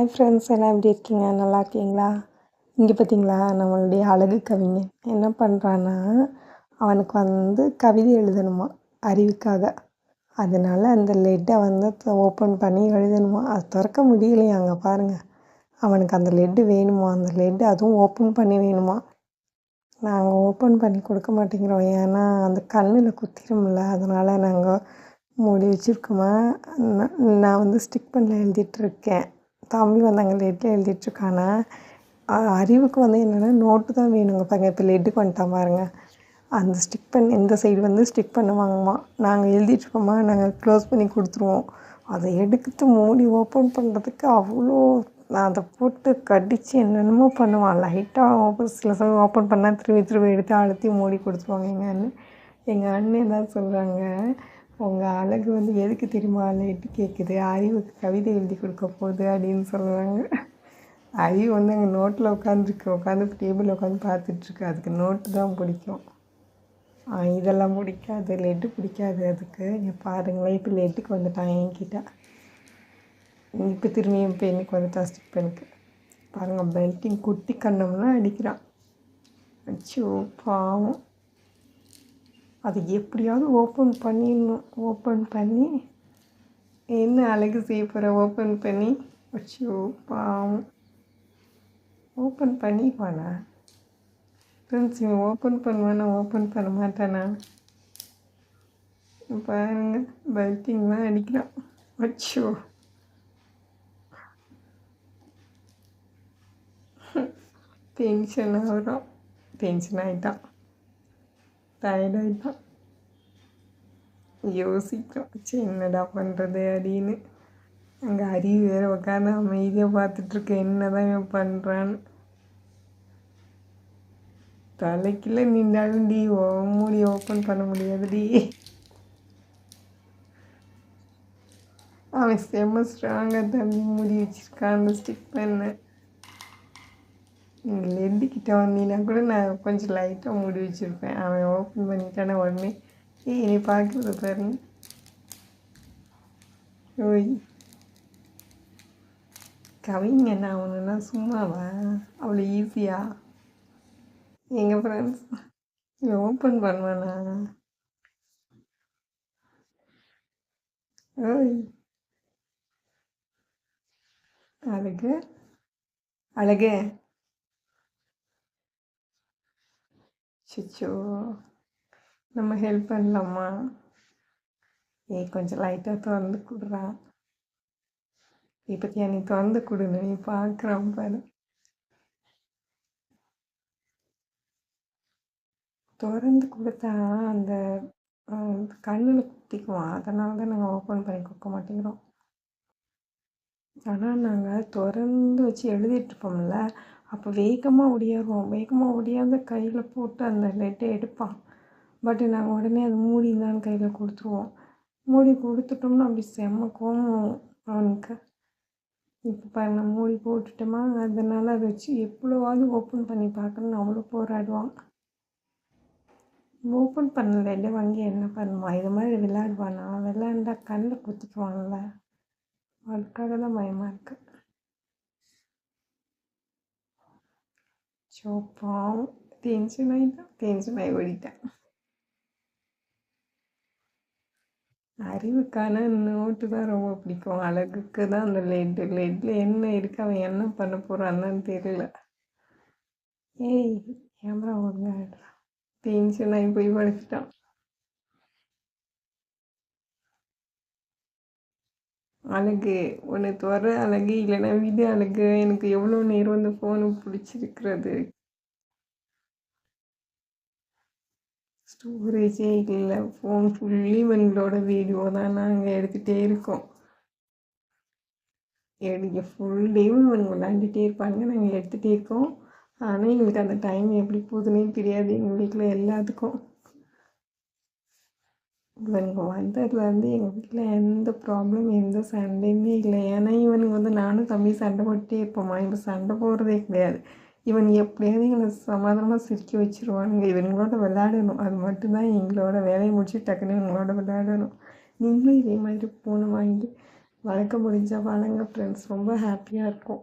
Hi friends எல்லாம் எப்படி இருக்கீங்க? நல்லா இருக்கீங்களா? இங்கே பார்த்தீங்களா நம்மளுடைய அழகு கவிஞன். என்ன பண்ணுறான்னா அவனுக்கு வந்து கவிதை எழுதணுமா? அறிவுக்காக. அதனால் அந்த லெட்டை வந்து ஓப்பன் பண்ணி எழுதணுமா? அது திறக்க முடியலையா அங்கே பாருங்கள் அவனுக்கு அந்த லெட்டு வேணுமா? அந்த லெட்டு அதுவும் ஓப்பன் பண்ணி வேணுமா? நாங்கள் ஓப்பன் பண்ணி கொடுக்க மாட்டேங்கிறோம். ஏன்னா அந்த கண்ணில் குத்திரும்ல. அதனால் நாங்கள் மூடி வச்சுருக்கோமா? நான் வந்து ஸ்டிக் பண்ணல எழுதிட்டுருக்கேன் தம்பி வந்து அங்கே லெட்டில் எழுதிட்டுருக்கானா. அறிவுக்கு வந்து என்னென்னா நோட்டு தான் வேணுங்க பாருங்க. இப்போ லெட்டுக்கு வந்துட்டான் பாருங்க. அந்த ஸ்டிக் பண்ணி இந்த சைடு வந்து ஸ்டிக் பண்ணுவாங்கம்மா நாங்கள் எழுதிட்டுருப்போம்மா நாங்கள் க்ளோஸ் பண்ணி கொடுத்துருவோம். அதை எடுத்து மூடி ஓப்பன் பண்ணுறதுக்கு அவ்வளோ நான் அதை போட்டு கடித்து என்னென்னமோ பண்ணுவான். லைட்டாக ஓப்பன் சில சமயம் ஓப்பன் பண்ணால் திரும்பி திரும்பி எடுத்து அழுத்தி மூடி கொடுத்துருவாங்க. எங்கள் அண்ணன் எங்கள் அண்ணன் என்ன சொல்கிறாங்க உங்கள் அழகு வந்து எதுக்கு தெரியுமா? லைட்டு கேட்குது அறிவுக்கு கவிதை எழுதி கொடுக்க போகுது அப்படின்னு சொல்கிறாங்க அறிவு வந்து அங்கே நோட்டில் உட்காந்துருக்கு உட்காந்து டேபிளில் உட்காந்து பார்த்துட்ருக்கு அதுக்கு நோட்டு தான் பிடிக்கும். இதெல்லாம் பிடிக்காது. லெட்டு பிடிக்காது அதுக்கு. நீங்கள் பாருங்களேன். இப்போ லெட்டுக்கு வந்துட்டான் என்கிட்ட. இப்போ திரும்பியும் இப்போ என்னைக்கு வந்துட்டான் ஸ்டிக் பெனுக்கு பாருங்கள் பெல்ட்டிங் குட்டி கண்ணம்லாம் அடிக்கிறான். அச்சோ பாவம். அது எப்படியாவது ஓப்பன் பண்ணிடணும். ஓப்பன் பண்ணி என்ன அழகு செய்ய போகிற ஓப்பன் பண்ணி அச்சோ பாவம். ஓப்பன் பண்ணிப்பானா ஃப்ரெண்ட்ஸ் இவன் ஓப்பன் பண்ணுவானா ஓப்பன் பண்ண மாட்டானா? பாருங்க பல்ட்டிங்லாம் அடிக்கிறான். அச்சோ. டென்ஷன் ஆகிறோம் டென்ஷன் ஆகிட்டான் டயர்டாயிட்டான் யோசிக்கலாம் சரி என்னடா பண்ணுறது அப்படின்னு அங்கே அறிவு வேறு உட்காந்து அமைதியாக பார்த்துட்ருக்கேன் என்ன தான் இவன் பண்ணுறான்னு தலைக்குள்ள நின்றாலும் டி மூடி ஓப்பன் பண்ண முடியாதுடி அவன் செம்ம ஸ்ட்ராங்காக தம்பி மூடி வச்சுருக்கான் அந்த ஸ்டிக் பண்ண லெட்டுக்கிட்ட வந்தீங்கன்னா கூட நான் கொஞ்சம் லைட்டாக மூடி வச்சுருப்பேன். அவன் ஓப்பன் பண்ணிட்டான உடனே ஏய் நீ பார்க்குறத பாருங்க ஓய். கவிங்க நான் அவனுன்னா சும்மாவா? அவ்வளோ ஈஸியா எங்கள் ஃப்ரெண்ட்ஸ் இவன் ஓப்பன் பண்ணுவானா? ஓய். அழகு அழகு. சிச்சோ நம்ம ஹெல்ப் பண்ணலாமா? ஏய் கொஞ்சம் லைட்டாக திறந்து கொடுறா. இப்போ நீ திறந்து கொடுன்னு நீ பார்க்குறான் பாரு. திறந்து கொடுத்தா அந்த கண்ணில் குத்திக்குவோம் அதனால தான் நாங்கள் ஓப்பன் பண்ணி கொடுக்க மாட்டேங்கிறோம். ஆனால் நாங்கள் திறந்து வச்சு எழுதிட்டுருப்போம்ல அப்போ வேகமாக ஒடியாருவோம். வேகமாக ஒடியாந்து கையில் போட்டு அந்த லெட்டை எடுப்பான். பட் நாங்கள் உடனே அது மூடிந்தான்னு கையில் கொடுத்துருவோம். மூடி கொடுத்துட்டோம்னா அப்படி செம்ம கோவம் அவனுக்கு. இப்போ பாருங்க மூடி போட்டுட்டோமா அதனால் அதை வச்சு எவ்வளோவாவது ஓப்பன் பண்ணி பார்க்கணுன்னு அவ்வளோ போராடுவான். ஓப்பன் பண்ணல வாங்கி என்ன பண்ணுவான் இது மாதிரி விளையாடுவானா? விளையாண்டா கண்ணில் குத்துக்குவான்ல அதுக்காக தான் பயமாக இருக்குது ஸோ பாவம் டென்ஷன் ஆகிட்டான் டென்ஷன் ஆகி ஓடிட்டேன் அறிவுக்கான நோட்டு தான் ரொம்ப பிடிக்கும் அழகுக்கு தான் அந்த லெட்டு லெட்டில் என்ன இருக்குது அவன் என்ன பண்ண போகிறான்னு தெரியல ஏய் கேமரா ஒழுங்காகிடுறான் டென்ஷன் ஆகி போய் படுத்துட்டான் அழகு ஒன்று துற அழகு இல்லைன்னா வீடு அழகு எனக்கு எவ்வளோ நேரம் அந்த ஃபோனு பிடிச்சிருக்கிறது? ஸ்டோரேஜே இல்லை ஃபோன் ஃபுல்லி இவங்களோட வீடியோ தான் நாங்கள் எடுத்துகிட்டே இருக்கோம். எடுக்க ஃபுல் டேவும் இவங்க விளாண்டுட்டே இருப்பாங்க நாங்கள் எடுத்துகிட்டே இருக்கோம். ஆனால் எங்களுக்கு அந்த டைம் எப்படி போகுதுன்னே தெரியாது எங்கள் வீட்டில் எல்லாத்துக்கும். இவனுங்க வந்ததுலேருந்து எங்கள் வீட்டில் எந்த ப்ராப்ளம் எந்த சண்டையுமே இல்லை. ஏன்னா இவனுங்க வந்து நானும் தம்பி சண்டை போட்டே இருப்போம்மா இப்போ சண்டை போடுறதே கிடையாது. இவன் எப்படியாவது எங்களை சமாதானமாக சிரிக்க வச்சுருவானுங்க. இவங்களோட விளையாடணும். அது மட்டும்தான் எங்களோட வேலையை முடிச்சு டக்குன்னு இவங்களோட விளையாடணும். நீங்களும் இதே மாதிரி ஃபோனை வாங்கி வளர்க்க முடிஞ்சால் வளங்க ஃப்ரெண்ட்ஸ் ரொம்ப ஹாப்பியாக இருக்கும்.